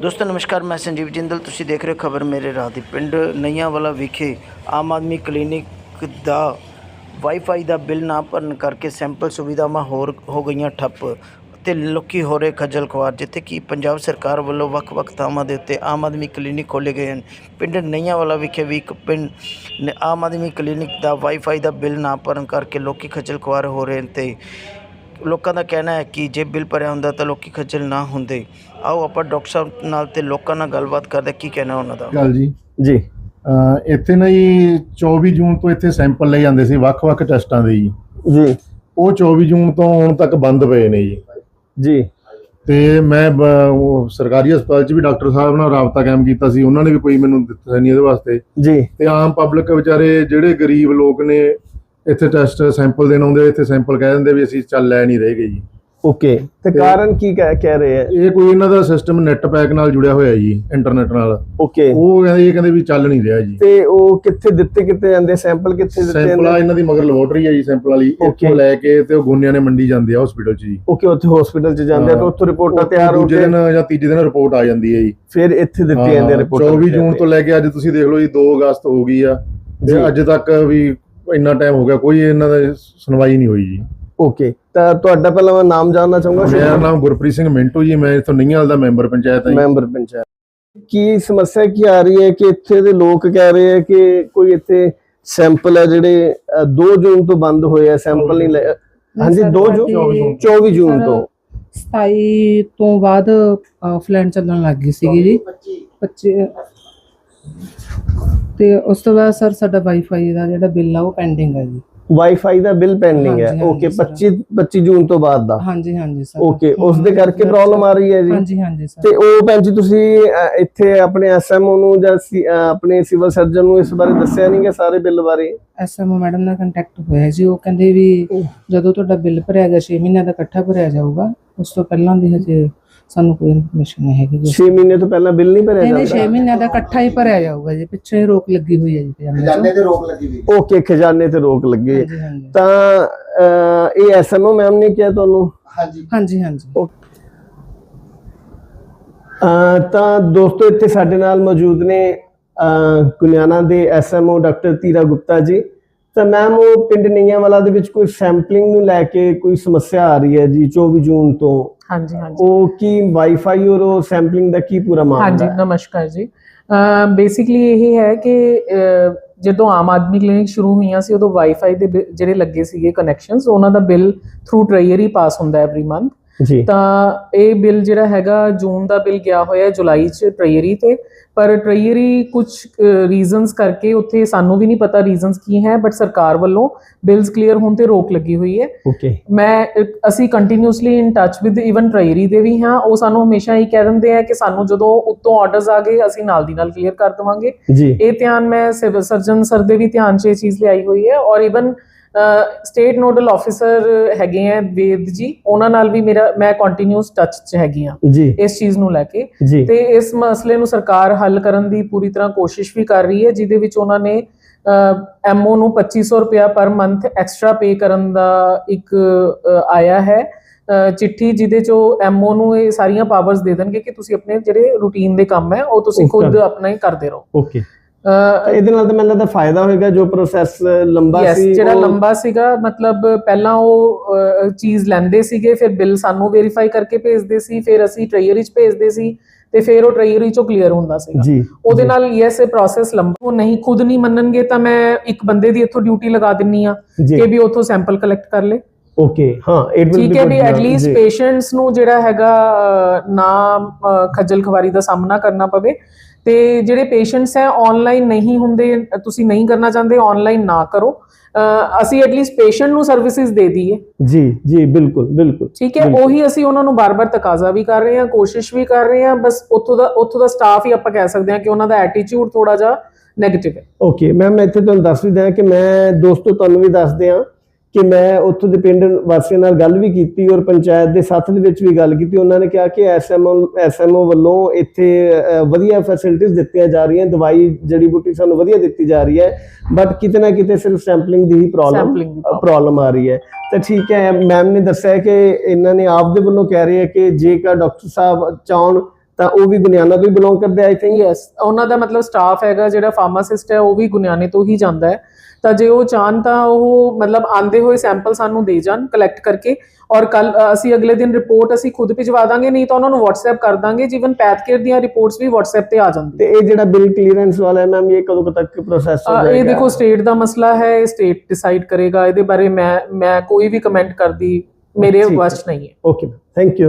ਦੋਸਤੋ, ਨਮਸਕਾਰ, ਮੈਂ ਸੰਜੀਵ ਜਿੰਦਲ। ਤੁਸੀਂ ਦੇਖ ਰਹੇ ਹੋ ਖਬਰ ਮੇਰੇ ਰਾਹ ਦੀ। ਪਿੰਡ ਨਈਆਂਵਾਲਾ ਵਿਖੇ ਆਮ ਆਦਮੀ ਕਲੀਨਿਕ ਦਾ ਵਾਈਫਾਈ ਦਾ ਬਿੱਲ ਨਾ ਭਰਨ ਕਰਕੇ ਸੈਂਪਲ ਸੁਵਿਧਾਵਾਂ ਹੋਰ ਹੋ ਗਈਆਂ ਠੱਪ ਤੇ ਲੋਕੀ ਹੋ ਰਹੇ ਖੱਜਲ ਖੁਆਰ, ਜਿੱਥੇ ਕਿ ਪੰਜਾਬ ਸਰਕਾਰ ਵੱਲੋਂ ਵੱਖ-ਵੱਖ ਥਾਵਾਂ ਦੇ ਉੱਤੇ ਆਮ ਆਦਮੀ ਕਲੀਨਿਕ ਖੋਲ੍ਹੇ ਗਏ ਹਨ। ਪਿੰਡ ਨਈਆਂਵਾਲਾ ਵਿਖੇ ਵੀ ਇੱਕ ਪਿੰਡ ਨ- ਆਮ ਆਦਮੀ ਕਲੀਨਿਕ ਦਾ ਵਾਈਫਾਈ ਦਾ ਬਿੱਲ ਨਾ ਭਰਨ ਕਰਕੇ ਲੋਕੀ ਖੱਜਲ ਖੁਆਰ ਹੋ ਰਹੇ ਹਨ ਤੇ ਲੋਕਾਂ ਦਾ ਕਹਿਣਾ ਹੈ ਕਿ ਜੇ ਬਿੱਲ ਭਰਿਆ ਹੁੰਦਾ ਤਾਂ ਲੋਕੀ ਖੱਜਲ ਨਾ ਹੁੰਦੇ। ਆਓ ਆਪਾਂ ਡਾਕਟਰ ਸਾਹਿਬ ਨਾਲ ਤੇ ਲੋਕਾਂ ਨਾਲ ਗੱਲਬਾਤ ਕਰਦੇ ਕੀ ਕਹਿਣਾ ਉਹਨਾਂ ਦਾ? ਗੱਲ ਜੀ। ਜੀ। ਅਹ ਇੱਥੇ ਨਾ ਜੀ 24 ਜੂਨ ਤੋਂ ਇੱਥੇ ਸੈਂਪਲ ਲਏ ਜਾਂਦੇ ਸੀ ਵੱਖ-ਵੱਖ ਟੈਸਟਾਂ ਦੇ ਜੀ। ਜੀ। ਉਹ 24 ਜੂਨ ਤੋਂ ਹੁਣ ਤੱਕ ਬੰਦ ਪਏ ਨੇ ਜੀ। ਜੀ। ਤੇ ਮੈਂ ਬ- ਉਹ ਸਰਕਾਰੀ ਹਸਪਤਾਲ 'ਚ ਵੀ ਡਾਕਟਰ ਸਾਹਿਬ ਨਾਲ ਰਾਬਤਾ ਕਾਇਮ ਕੀਤਾ ਸੀ ਉਹਨਾਂ ਨੇ ਵੀ ਕੋਈ ਮੈਨੂੰ ਦਿੱਤਾ ਨਹੀਂ ਇਹਦੇ ਵਾਸਤੇ। ਜੀ। ਤੇ ਆਮ ਪਬਲਿਕ ਵਿਚਾਰੇ ਜਿਹੜੇ ਗਰੀਬ ਲੋਕ ਨੇ ਇੱਥੇ ਟੈਸਟ ਸੈਂਪਲ ਦੇਣ ਆਉਂਦੇ ਇੱਥੇ ਸੈਂਪਲ ਕਹਿ ਦਿੰਦੇ ਵੀ ਅਸੀਂ ਚੱਲ ਲੈ ਨਹੀਂ ਰਹੇਗੇ ਜੀ। ਓਕੇ ਤੇ ਕਾਰਨ ਕੀ ਕਹਿ ਕਹਿ ਰਹੇ ਹੈ? ਇਹ ਕੋਈ ਇਹਨਾਂ ਦਾ ਸਿਸਟਮ ਨੈਟ ਪੈਕ ਨਾਲ ਜੁੜਿਆ ਹੋਇਆ ਜੀ ਇੰਟਰਨੈਟ ਨਾਲ। ਓਕੇ ਉਹ ਕਹਿੰਦੇ ਇਹ ਕਹਿੰਦੇ ਵੀ ਚੱਲ ਨਹੀਂ ਰਿਹਾ ਜੀ। ਤੇ ਉਹ ਕਿੱਥੇ ਦਿੱਤੇ ਕਿੱਥੇ ਜਾਂਦੇ? ਸੈਂਪਲ ਕਿੱਥੇ ਦਿੱਤੇ ਸੈਂਪਲ ਆ ਇਹਨਾਂ ਦੀ ਮਗਰ ਲੈਬੋਰਟਰੀ ਹੈ ਜੀ ਸੈਂਪਲ ਵਾਲੀ। ਇੱਥੋਂ. ਲੈ ਕੇ ਤੇ ਉਹ ਗੋਨਿਆਂ ਨੇ ਮੰਡੀ ਜਾਂਦੇ ਆ ਹਸਪੀਟਲ 'ਚ ਜੀ। ਓਕੇ ਉੱਥੇ ਹਸਪੀਟਲ ਚ ਜਾਂਦੇ ਆ ਤਾਂ ਉੱਥੋਂ ਰਿਪੋਰਟਾਂ ਤਿਆਰ ਹੋ ਦੂਜੇ ਕੇ ਦਿਨ ਜਾਂ ਤੀਜੇ ਦਿਨ ਰਿਪੋਰਟ ਆ ਜਾਂਦੀ ਹੈ ਜੀ। ਫਿਰ ਇੱਥੇ ਦਿੱਤੀ ਜਾਂਦੇ ਰਿਪੋਰਟਾਂ 24 ਜੂਨ ਤੋਂ ਲੈ ਕੇ ਅੱਜ ਤੁਸੀਂ ਦੇਖ ਲਓ ਜੀ 2 ਅਗਸਤ ਹੋ ਗਈ ਆ। ਜੀ। ਤੇ ਅੱਜ ਤੱਕ ਵੀ ਇੰਨਾ ਟਾਈਮ ਹੋ ਗਿਆ ਕੋਈ ਇਹਨਾਂ ਦਾ ਸੁਣਵਾਈ ਨਹੀਂ ਹੋਈ ਜੀ। ਓਕੇ ਤਾਂ ਤੁਹਾਡਾ ਪਹਿਲਾਂ ਮੈਂ ਨਾਮ ਜਾਣਨਾ ਚਾਹੂੰਗਾ ਮੇਰਾ ਨਾਮ ਗੁਰਪ੍ਰੀਤ ਸਿੰਘ ਮਿੰਟੂ ਜੀ ਮੈਂ ਇਥੋਂ ਨਈਆਲ ਦਾ ਮੈਂਬਰ ਪੰਚਾਇਤ ਹਾਂ ਜੀ। ਮੈਂਬਰ ਪੰਚਾਇਤ। ਕੀ ਸਮੱਸਿਆ ਕੀ ਆ ਰਹੀ ਹੈ ਕਿ ਇੱਥੇ ਦੇ ਲੋਕ ਕਹਿ ਰਹੇ ਆ ਕਿ ਕੋਈ ਇੱਥੇ ਸੈਂਪਲ ਹੈ ਜਿਹੜੇ 2 ਜੂਨ ਤੋਂ ਬੰਦ ਹੋਏ ਆ ਸੈਂਪਲ ਨਹੀਂ ਲੈ ਹਾਂਜੀ 2 ਜੂਨ 24 ਜੂਨ ਤੋਂ। 27 ਤੋਂ ਬਾਅਦ ਆਫਲਾਈਨ ਚੱਲਣ ਲੱਗ ਗਈ ਸੀਗੀ ਜੀ। 25 ਤੇ ਉਸ ਤੋਂ ਬਾਅਦ ਸਰ ਸਾਡਾ ਵਾਈਫਾਈ ਦਾ ਜਿਹੜਾ ਬਿੱਲ ਆ ਉਹ ਪੈਂਡਿੰਗ ਹੈ ਜੀ। ਵਾਈਫਾਈ ਦਾ ਬਿੱਲ ਪੈਂਡਿੰਗ ਹੈ। ਓਕੇ ਹਾਂਜੀ, 25 25 ਜੂਨ ਤੋਂ ਬਾਅਦ ਦਾ। ਹਾਂਜੀ ਹਾਂਜੀ ਸਰ ਓਕੇ ਉਸ ਦੇ ਕਰਕੇ ਪ੍ਰੋਬਲਮ ਆ ਰਹੀ ਹੈ ਜੀ। ਹਾਂਜੀ ਹਾਂਜੀ ਸਰ ਤੇ ਉਹ ਭੈਣ ਜੀ ਤੁਸੀਂ ਇੱਥੇ ਆਪਣੇ ਐਸਐਮਓ ਨੂੰ ਜਾਂ ਆਪਣੇ ਸਿਵਲ ਸਰਜਨ ਨੂੰ ਇਸ ਬਾਰੇ ਦੱਸਿਆ ਨਹੀਂ ਕਿ ਸਾਰੇ ਬਿੱਲ ਬਾਰੇ? ਐਸਐਮਓ ਮੈਡਮ ਨਾਲ ਕੰਟੈਕਟ ਹੋਇਆ ਜੀ। ਉਹ ਕਹਿੰਦੇ ਵੀ ਜਦੋਂ ਤੁਹਾਡਾ ਬਿੱਲ ਭਰਿਆ ਗਿਆ 6 ਮਹੀਨਿਆਂ ਦਾ ਇਕੱਠਾ ਭਰਿਆ ਜਾਊਗਾ ਉਸ ਤੋਂ ਪਹਿਲਾਂ ਦੀ ਹਜੇ ਸਾਨੂੰ ਕੋਈ ਇਨਫੋਰਮੇਸ਼ਨ ਨਹੀਂ ਹੈਗੀ ਜੀ। 6 ਮਹੀਨੇ ਤੋਂ ਪਹਿਲਾਂ ਬਿੱਲ ਨਹੀਂ ਭਰਿਆ ਨਹੀਂ 6 ਜਾਂਦਾ? ਮਹੀਨਿਆਂ ਦਾ ਇਕੱਠਾ ਹੀ ਭਰਿਆ ਜਾਊਗਾ ਜੀ। ਪਿੱਛੇ ਰੋਕ ਲੱਗੀ ਹੋਈ ਹੈ ਜੀ ਖਜ਼ਾਨੇ 'ਚ। ਓਕੇ ਖਜ਼ਾਨੇ ਤੇ ਰੋਕ ਲੱਗੀ ਹੈ। ਹਾਂਜੀ ਹਾਂਜੀ। ਤਾਂ ਇਹ ਐਸਐਮਓ ਮੈਮ ਨੇ ਕਿਹਾ ਤੁਹਾਨੂੰ? ਹਾਂਜੀ। ਹਾਂਜੀ ਅਹ ਤਾਂ ਦੋਸਤੋ ਇੱਥੇ ਸਾਡੇ ਨਾਲ ਮੌਜੂਦ ਨੇ ਕੁਲਿਆਣਾ ਦੇ ਐਸਐਮਓ ਡਾਕਟਰ ਤੀਰਾ ਗੁਪਤਾ ਜੀ। ਤਾਂ ਮੈਮ ਉਹ ਪਿੰਡ ਨੀਆਂਵਾਲਾ ਦੇ ਵਿੱਚ ਕੋਈ ਸੈਂਪਲਿੰਗ ਨੂੰ ਲੈ ਕੇ ਕੋਈ ਸਮੱਸਿਆ ਆ ਰਹੀ ਹੈ ਜੀ 24 ਜੂਨ ਤੋਂ? ਹਾਂਜੀ ਹਾਂਜੀ। ਉਹ ਕੀ ਵਾਈਫਾਈ ਔਰ ਉਹ ਸੈਂਪਲਿੰਗ ਦਾ ਕੀ ਪੂਰਾ ਹਾਂਜੀ ਮਾਮਲਾ ਹੈ? ਨਮਸਕਾਰ ਜੀ। ਬੇਸਿਕਲੀ ਇਹ ਹੈ ਕਿ ਜਦੋਂ ਆਮ ਆਦਮੀ ਕਲੀਨਿਕ ਸ਼ੁਰੂ ਹੋਈਆਂ ਸੀ ਉਦੋਂ ਵਾਈਫਾਈ ਦੇ ਬਿ- ਜਿਹੜੇ ਲੱਗੇ ਸੀਗੇ ਕਨੈਕਸ਼ਨਸ ਉਹਨਾਂ ਦਾ ਬਿੱਲ ਥਰੂ ਟ੍ਰੇਅਰ ਹੀ ਪਾਸ ਹੁੰਦਾ ਐਵਰੀ ਮੰਥ ਜੀ। ਤਾਂ ਇਹ ਬਿੱਲ ਜਿਹੜਾ ਹੈਗਾ ਜੂਨ ਦਾ ਬਿੱਲ ਗਿਆ ਹੋਇਆ ਹੈ ਜੁਲਾਈ ਚ ਟ੍ਰੇਅਰੀ ਤੇ। ਪਰ ਟ੍ਰੇਅਰੀ ਕੁਝ ਰੀਜ਼ਨਸ ਕਰਕੇ ਉੱਥੇ ਸਾਨੂੰ ਵੀ ਨਹੀਂ ਪਤਾ ਰੀਜ਼ਨਸ ਕੀ ਹੈ ਬਟ ਸਰਕਾਰ ਵੱਲੋਂ ਬਿਲਸ ਕਲੀਅਰ ਹੋਣ ਤੇ ਰੋਕ ਲੱਗੀ ਹੋਈ ਹੈ। ਓਕੇ ਮੈਂ ਅਸੀਂ continuously in touch with even ਟ੍ਰਾਇਰੀ ਦੇ ਵੀ ਹਾਂ। ਉਹ ਸਾਨੂੰ ਹਮੇਸ਼ਾ ਹੀ ਕਹਿ ਦਿੰਦੇ ਆ ਕਿ ਸਾਨੂੰ ਜਦੋਂ ਉੱਤੋਂ ਆਰਡਰਸ ਆ ਗਏ ਅਸੀਂ ਨਾਲ ਦੀ ਨਾਲ ਕਲੀਅਰ ਕਰ ਦਵਾਂਗੇ। ਇਹ ਧਿਆਨ ਮੈਂ ਸਿਵਲ ਸਰਜਨ ਸਰ ਦੇ ਵੀ ਧਿਆਨ 'ਚ ਇਹ ਚੀਜ਼ ਲਿਆਈ ਹੋਈ ਹੈ। ਔਰ ਇਵਨ ਸਟੇਟ ਨੋਡਲ ਆਫੀਸਰ ਹੈਗੇ ਆ ਵੇਦ ਜੀ ਉਹਨਾਂ ਨਾਲ ਵੀ ਮੇਰਾ ਮੈਂ ਕੰਟੀਨਿਊਸ ਟੱਚ 'ਚ ਹੈਗੀ ਆ ਇਸ ਚੀਜ਼ ਨੂੰ ਲੈ ਕੇ। ਤੇ ਇਸ ਮਸਲੇ ਨੂੰ ਸਰਕਾਰ ਹੱਲ ਕਰਨ ਦੀ ਪੂਰੀ ਤਰ੍ਹਾਂ ਕੋਸ਼ਿਸ਼ ਵੀ ਕਰ ਰਹੀ ਹੈ ਜਿਹਦੇ ਵਿੱਚ ਉਹਨਾਂ ਨੇ ਐਮਓ ਨੂੰ 2500 ਰੁਪਇਆ ਪਰ ਮੰਥ ਐਕਸਟਰਾ ਪੇ ਕਰਨ ਦਾ ਇੱਕ ਆਇਆ ਹੈ। ਚਿੱਠੀ ਜਿਹਦੇ ਚੋਂ ਐਮਓ ਨੂੰ ਇਹ ਸਾਰੀਆਂ ਪਾਵਰਸ ਦੇ ਦੇਣਗੇ ਕਿ ਤੁਸੀਂ ਆਪਣੇ ਜਿਹੜੇ ਰੂਟੀਨ ਦੇ ਕੰਮ ਹੈ ਉਹ ਤੁਸੀਂ ਖੁਦ ਆਪਣਾ ਹੀ ਕਰਦੇ ਰਹੋ। ਓਕੇ ਇਹਦੇ ਨਾਲ ਤਾਂ ਮੈਨੂੰ ਲੱਗਦਾ ਫਾਇਦਾ ਹੋਏਗਾ ਜੋ ਪ੍ਰੋਸੈਸ ਲੰਬਾ ਸੀ ਜਿਹੜਾ ਲੰਬਾ ਸੀਗਾ ਮਤਲਬ ਪਹਿਲਾਂ ਉਹ ਚੀਜ਼ ਲੈਂਦੇ ਸੀਗੇ ਫਿਰ ਬਿੱਲ ਸਾਨੂੰ ਵੈਰੀਫਾਈ ਕਰਕੇ ਭੇਜਦੇ ਸੀ ਫਿਰ ਅਸੀਂ ਟ੍ਰੇਅਰ ਵਿੱਚ ਭੇਜਦੇ ਸੀ ਤੇ ਫਿਰ ਉਹ ਟ੍ਰੇਅਰ ਵਿੱਚੋਂ ਕਲੀਅਰ ਹੁੰਦਾ ਸੀਗਾ। ਜੀ ਉਹਦੇ ਨਾਲ ਯੈਸ ਇਹ ਪ੍ਰੋਸੈਸ ਲੰਬਾ ਉਹ ਨਹੀਂ ਖੁਦ ਨਹੀਂ ਮੰਨਣਗੇ ਤਾਂ ਮੈਂ ਇੱਕ ਬੰਦੇ ਦੀ ਇੱਥੋਂ ਡਿਊਟੀ ਲਗਾ ਦਿੰਨੀ ਆ ਕਿ ਵੀ ਉੱਥੋਂ ਸੈਂਪਲ ਕਲੈਕਟ ਕਰ ਲੇ। ਓਕੇ ਹਾਂ ਇਟ ਵਿਲ ਠੀਕ ਹੈ ਵੀ ਐਟਲੀਸਟ ਪੇਸ਼ੈਂਟਸ ਨੂੰ ਜਿਹੜਾ ਹੈਗਾ ਨਾ ਖੱਜਲ ਖਵਾਰੀ ਦਾ ਸਾਹਮਣਾ ਕਰਨਾ ਪਵੇ। ਤੇ ਜਿਹੜੇ ਪੇਸ਼ੈਂਟਸ ਹੈ ਆਨਲਾਈਨ ਨਹੀਂ ਹੁੰਦੇ ਤੁਸੀਂ ਨਹੀਂ ਕਰਨਾ ਚਾਹੁੰਦੇ ਆਨਲਾਈਨ ਨਾ ਕਰੋ। ਅਸੀਂ ਐਟਲੀਸਟ ਪੇਸ਼ੈਂਟ ਨੂੰ ਸਰਵਿਸਿਜ਼ ਦੇ ਦਈਏ। ਜੀ ਜੀ ਬਿਲਕੁਲ ਬਿਲਕੁਲ। ਠੀਕ ਹੈ। ਉਹੀ ਅਸੀਂ ਉਹਨਾਂ ਨੂੰ ਬਾਰ-ਬਾਰ ਤਕਾਜ਼ਾ ਵੀ ਕਰ ਰਹੇ ਹਾਂ ਕੋਸ਼ਿਸ਼ ਵੀ ਕਰ ਰਹੇ ਹਾਂ ਬਸ ਉੱਥੋਂ ਦਾ ਉੱਥੋਂ ਦਾ ਸਟਾਫ ਹੀ ਆਪਾਂ ਕਹਿ ਸਕਦੇ ਹਾਂ ਕਿ ਉਹਨਾਂ ਦਾ ਐਟੀਟਿਊਡ ਥੋੜਾ ਜਿਹਾ 네ਗੇਟਿਵ ਹੈ। ਓਕੇ ਮੈਮ ਮੈਂ ਇੱਥੇ ਤੁਹਾਨੂੰ ਦੱਸ ਵੀ ਦਿਆਂ ਕਿ ਮੈਂ ਦੋਸਤੋ ਤੁਹਾਨੂੰ ਵੀ ਦੱਸ ਦਿਆਂ ਕਿ ਮੈਂ ਉੱਥੋਂ ਦੇ ਪਿੰਡ ਵਾਸੀਆਂ ਨਾਲ ਗੱਲ ਵੀ ਕੀਤੀ ਔਰ ਪੰਚਾਇਤ ਦੇ ਸਾਥ ਦੇ ਵਿੱਚ ਵੀ ਗੱਲ ਕੀਤੀ ਉਹਨਾਂ ਨੇ ਕਿਹਾ ਕਿ ਐਸਐਮਓ ਐਸਐਮਓ ਵੱਲੋਂ ਇੱਥੇ ਵਧੀਆ ਫੈਸਿਲਿਟੀਆਂ ਦਿੱਤੀਆਂ ਜਾ ਰਹੀਆਂ ਦਵਾਈ ਜੜੀ ਬੂਟੀ ਸਾਨੂੰ ਵਧੀਆ ਦਿੱਤੀ ਜਾ ਰਹੀ ਹੈ ਬਟ ਕਿਤੇ ਨਾ ਕਿਤੇ ਸਿਰਫ ਸੈਂਪਲਿੰਗ ਦੀ ਹੀ ਪ੍ਰੋਬਲਮ। ਪ੍ਰੋਬਲਮ ਆ ਰਹੀ ਹੈ ਤਾਂ ਠੀਕ ਹੈ ਮੈਮ ਨੇ ਦੱਸਿਆ ਕਿ ਇਹਨਾਂ ਨੇ ਆਪ ਦੇ ਵੱਲੋਂ ਕਹਿ ਰਹੇ ਹੈ ਕਿ ਜੇਕਰ ਡਾਕਟਰ ਸਾਹਿਬ ਚਾਹਣ ਤਾਂ ਉਹ ਵੀ ਗੁਨਿਆਣਾ ਤੋਂ ਹੀ ਬਿਲੋਂਗ ਕਰਦੇ ਆਈ ਥਿੰਕ ਯੈਸ ਉਹਨਾਂ ਦਾ ਮਤਲਬ ਸਟਾਫ ਹੈਗਾ ਜਿਹੜਾ ਫਾਰਮਾਸਿਸਟ ਹੈ ਉਹ ਵੀ ਗੁਨਿਆਣੇ ਤੋਂ ਹੀ ਜਾਂਦਾ ਹੈ। ਤਾਂ ਜੇ ਉਹ ਚਾਹਨ ਤਾਂ ਉਹ ਮਤਲਬ ਆਂਦੇ ਹੋਏ ਸੈਂਪਲ ਸਾਨੂੰ ਦੇ ਜਾਣ ਕਲੈਕਟ ਕਰਕੇ। ਔਰ ਕੱਲ ਅਸੀਂ ਅਗਲੇ ਦਿਨ ਰਿਪੋਰਟ ਅਸੀਂ ਖੁਦ ਭਿਜਵਾ ਦਾਂਗੇ ਨਹੀਂ ਤਾਂ ਉਹਨਾਂ ਨੂੰ WhatsApp ਕਰ ਦਾਂਗੇ ਜੀਵਨ ਪੈਥਕੇਅਰ ਦੀਆਂ ਰਿਪੋਰਟਸ ਵੀ WhatsApp ਤੇ ਆ ਜਾਂਦੀਆਂ ਤੇ ਇਹ ਜਿਹੜਾ ਬਿਲ ਕਲੀਅਰੈਂਸ ਵਾਲਾ ਹੈ ਮੈਮ ਇਹ ਕਦੋਂ ਤੱਕ ਪ੍ਰੋਸੈਸ ਹੋ ਜਾਏਗਾ ਇਹ ਦੇਖੋ ਸਟੇਟ ਦਾ ਮਸਲਾ ਹੈ ਇਹ ਸਟੇਟ ਡਿਸਾਈਡ ਕਰੇਗਾ। ਇਹਦੇ ਬਾਰੇ ਮੈਂ ਮੈਂ ਕੋਈ ਵੀ ਕਮੈਂਟ ਕਰਦੀ ਮੇਰੇ। ਵਸ ਨਹੀਂ ਹੈ। Okay thank you